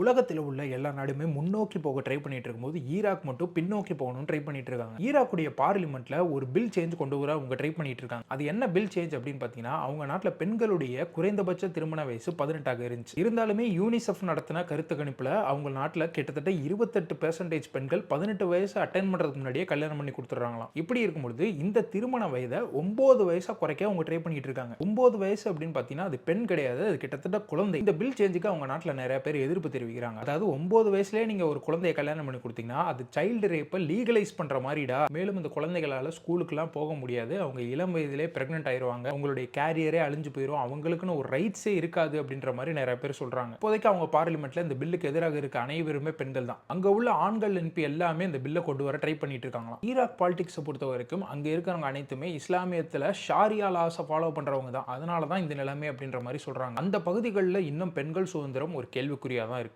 உலகத்தில் உள்ள எல்லா நாடுமே முன்னோக்கி போக ட்ரை பண்ணிட்டு இருக்கும்போது ஈராக் மட்டும் பின்னோக்கி போகணும்னு ட்ரை பண்ணிட்டு இருக்காங்க. ஈராக்குடைய பார்லிமெண்ட்ல ஒரு பில் சேஞ்ச் கொண்டு வர அவங்க ட்ரை பண்ணிட்டு இருக்காங்க. அது என்ன பில் சேஞ்ச் அப்படின்னு பார்த்தீங்கன்னா அவங்க நாட்டில் பெண்களுடைய குறைந்தபட்ச திருமண வயசு பதினெட்டாக இருந்துச்சு. இருந்தாலுமே யூனிசெஃப் நடத்தின கருத்து கணிப்புல அவங்க நாட்டில் கிட்டத்தட்ட இருபத்தெட்டு பெர்சன்டேஜ் பெண்கள் பதினெட்டு வயசு அட்டன் பண்றதுக்கு முன்னாடியே கல்யாணம் பண்ணி கொடுத்துட்றாங்களாம். இப்படி இருக்கும்பொழுது இந்த திருமண வயதை ஒன்பது வயசா குறைக்க அவங்க ட்ரை பண்ணிட்டு இருக்காங்க. ஒன்பது வயசு அப்படின்னு பார்த்தீங்கன்னா அது பெண் கிடையாது அது கிட்டத்தட்ட குழந்தை. இந்த பில் சேஞ்சுக்கு அவங்க நாட்டில் நிறைய பேர் எதிர்ப்பு தெரிவிக்கிறாங்க. அதாவது ஒன்பது வயசுலேயே நீங்க ஒரு குழந்தைய கல்யாணம் பண்ணி கொடுத்தீங்கன்னா அது சைல்டு ரேப்பை லீகலைஸ் பண்ற மாதிரிடா. மேலும் இந்த குழந்தைகளால ஸ்கூலுக்குலாம் போக முடியாது. அவங்க இளம் வயதிலே பிரெக்னென்ட் ஆயிருவாங்க. அவங்களுடைய கேரியரே அழிஞ்சு போயிடும் அவங்களுக்குன்னு ஒரு ரைட்ஸே இருக்காது அப்படின்ற மாதிரி நிறைய பேர் சொல்றாங்க. இப்போதைக்கு அவங்க பார்லிமெண்ட்ல இந்த பில்லுக்கு எதிராக இருக்க அனைவருமே பெண்கள் தான். அங்க உள்ள ஆண்கள் எம்பி எல்லாமே இந்த பில்லை கொண்டு வர ட்ரை பண்ணிட்டு இருக்காங்களாம். ஈராக் பாலிடிக்ஸை பொறுத்த வரைக்கும் அங்க இருக்கிறவங்க அனைத்துமே இஸ்லாமியத்துல ஷாரியா லாஸை ஃபாலோ பண்றவங்க தான். அதனால தான் இந்த நிலைமை அப்படின்ற மாதிரி சொல்றாங்க. அந்த பகுதிகளில் இன்னும் பெண்கள் சுதந்திரம் ஒரு கேள்விக்குறியா தான் இருக்கு.